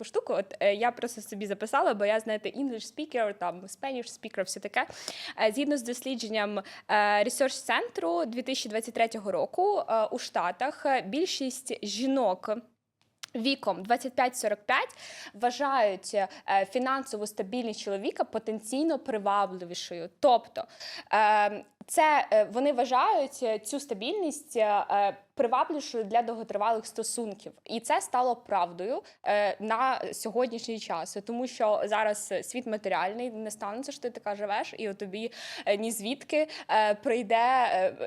таку штуку. От е, я просто собі записала, бо я знаєте, English speaker, там Spanish speaker, все таке. Е, згідно з дослідженням е, Research центру 2023 року е, у Штатах більшість жінок. Віком 25-45 вважають е, фінансову стабільність чоловіка потенційно привабливішою. Тобто е, це е, вони вважають е, цю стабільність е, привабливішою для довготривалих стосунків, і це стало правдою на сьогоднішній час, тому що зараз світ матеріальний не станеться, що ти така живеш, і от тобі ні звідки прийде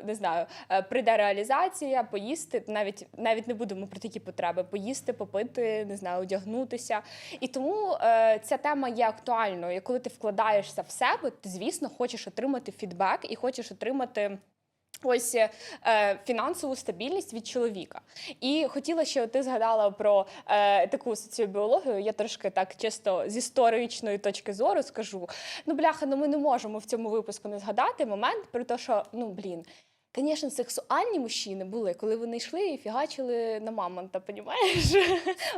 не знаю, прийде реалізація, поїсти. Навіть навіть не будемо про такі потреби: поїсти, попити, не знаю, одягнутися. І тому ця тема є актуальною. Коли ти вкладаєшся в себе, ти звісно хочеш отримати фідбек і хочеш отримати. Ось е, фінансову стабільність від чоловіка. І хотіла ще, ти згадала про е, таку соціобіологію. Я трошки так чисто з історичної точки зору скажу. Ну, бляха, ну ми не можемо в цьому випуску не згадати момент про те, що ну блін. Звісно, сексуальні мужчини були, коли вони йшли і фігачили на мамонта, понімаєш?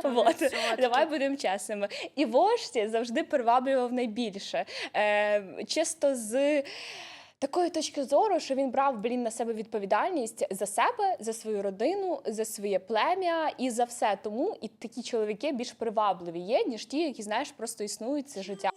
Вот. Давай будемо чесними. І вождь завжди приваблював найбільше. Е, чисто з такої точки зору, що він брав блін на себе відповідальність за себе, за свою родину, за своє плем'я і за все. Тому і такі чоловіки більш привабливі є ніж ті, які знаєш, просто існують це життя.